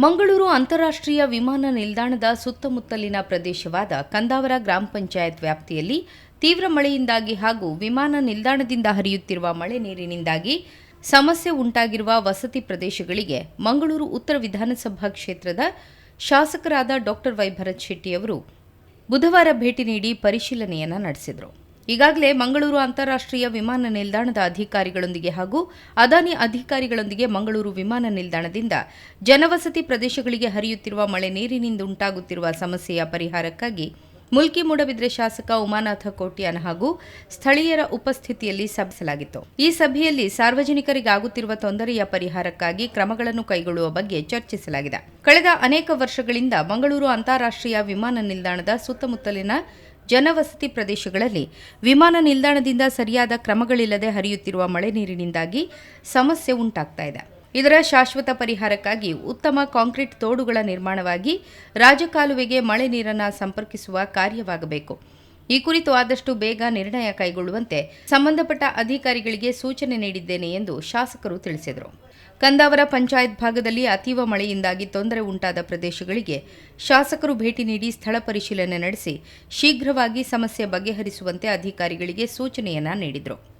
ಮಂಗಳೂರು ಅಂತಾರಾಷ್ಟ್ರೀಯ ವಿಮಾನ ನಿಲ್ದಾಣದ ಸುತ್ತಮುತ್ತಲಿನ ಪ್ರದೇಶವಾದ ಕಂದಾವರ ಗ್ರಾಮ ಪಂಚಾಯತ್ ವ್ಯಾಪ್ತಿಯಲ್ಲಿ ತೀವ್ರ ಮಳೆಯಿಂದಾಗಿ ಹಾಗೂ ವಿಮಾನ ನಿಲ್ದಾಣದಿಂದ ಹರಿಯುತ್ತಿರುವ ಮಳೆ ನೀರಿನಿಂದಾಗಿ ಸಮಸ್ಯೆ ಉಂಟಾಗಿರುವ ವಸತಿ ಪ್ರದೇಶಗಳಿಗೆ ಮಂಗಳೂರು ಉತ್ತರ ವಿಧಾನಸಭಾ ಕ್ಷೇತ್ರದ ಶಾಸಕರಾದ ಡಾಕ್ಟರ್ ವೈ ಭರತ್ ಶೆಟ್ಟಿಯವರು ಬುಧವಾರ ಭೇಟಿ ನೀಡಿ ಪರಿಶೀಲನೆಯನ್ನು ನಡೆಸಿದರು. ಈಗಾಗಲೇ ಮಂಗಳೂರು ಅಂತಾರಾಷ್ಟ್ರೀಯ ವಿಮಾನ ನಿಲ್ದಾಣದ ಅಧಿಕಾರಿಗಳೊಂದಿಗೆ ಹಾಗೂ ಅದಾನಿ ಅಧಿಕಾರಿಗಳೊಂದಿಗೆ ಮಂಗಳೂರು ವಿಮಾನ ನಿಲ್ದಾಣದಿಂದ ಜನವಸತಿ ಪ್ರದೇಶಗಳಿಗೆ ಹರಿಯುತ್ತಿರುವ ಮಳೆ ನೀರಿನಿಂದ ಉಂಟಾಗುತ್ತಿರುವ ಸಮಸ್ಯೆಯ ಪರಿಹಾರಕ್ಕಾಗಿ ಮುಲ್ಕಿ ಮೂಡಬಿದ್ರೆ ಶಾಸಕ ಉಮಾನಾಥ ಕೋಟ್ಯಾನ್ ಹಾಗೂ ಸ್ಥಳೀಯರ ಉಪಸ್ಥಿತಿಯಲ್ಲಿ ಸಭಿಸಲಾಗಿತ್ತು. ಈ ಸಭೆಯಲ್ಲಿ ಸಾರ್ವಜನಿಕರಿಗೆ ಆಗುತ್ತಿರುವ ತೊಂದರೆಯ ಪರಿಹಾರಕ್ಕಾಗಿ ಕ್ರಮಗಳನ್ನು ಕೈಗೊಳ್ಳುವ ಬಗ್ಗೆ ಚರ್ಚಿಸಲಾಗಿದೆ. ಕಳೆದ ಅನೇಕ ವರ್ಷಗಳಿಂದ ಮಂಗಳೂರು ಅಂತಾರಾಷ್ಟ್ರೀಯ ವಿಮಾನ ನಿಲ್ದಾಣದ ಸುತ್ತಮುತ್ತಲಿನ ಜನವಸತಿ ಪ್ರದೇಶಗಳಲ್ಲಿ ವಿಮಾನ ನಿಲ್ದಾಣದಿಂದ ಸರಿಯಾದ ಕ್ರಮಗಳಿಲ್ಲದೆ ಹರಿಯುತ್ತಿರುವ ಮಳೆ ನೀರಿನಿಂದಾಗಿ ಸಮಸ್ಯೆ ಉಂಟಾಗ್ತಾ ಇದೆ. ಇದರ ಶಾಶ್ವತ ಪರಿಹಾರಕ್ಕಾಗಿ ಉತ್ತಮ ಕಾಂಕ್ರೀಟ್ ತೋಡುಗಳ ನಿರ್ಮಾಣವಾಗಿ ರಾಜಕಾಲುವೆಗೆ ಮಳೆ ನೀರನ್ನು ಸಂಪರ್ಕಿಸುವ ಕಾರ್ಯವಾಗಬೇಕು. ಈ ಕುರಿತು ಆದಷ್ಟು ಬೇಗ ನಿರ್ಣಯ ಕೈಗೊಳ್ಳುವಂತೆ ಸಂಬಂಧಪಟ್ಟ ಅಧಿಕಾರಿಗಳಿಗೆ ಸೂಚನೆ ನೀಡಿದ್ದೇನೆ ಎಂದು ಶಾಸಕರು ತಿಳಿಸಿದರು. ಕಂದಾವರ ಪಂಚಾಯತ್ ಭಾಗದಲ್ಲಿ ಅತೀವ ಮಳೆಯಿಂದಾಗಿ ತೊಂದರೆ ಉಂಟಾದ ಪ್ರದೇಶಗಳಿಗೆ ಶಾಸಕರು ಭೇಟಿ ನೀಡಿ ಸ್ಥಳ ಪರಿಶೀಲನೆ ನಡೆಸಿ ಶೀಘ್ರವಾಗಿ ಸಮಸ್ಯೆ ಬಗೆಹರಿಸುವಂತೆ ಅಧಿಕಾರಿಗಳಿಗೆ ಸೂಚನೆಯನ್ನ ನೀಡಿದರು.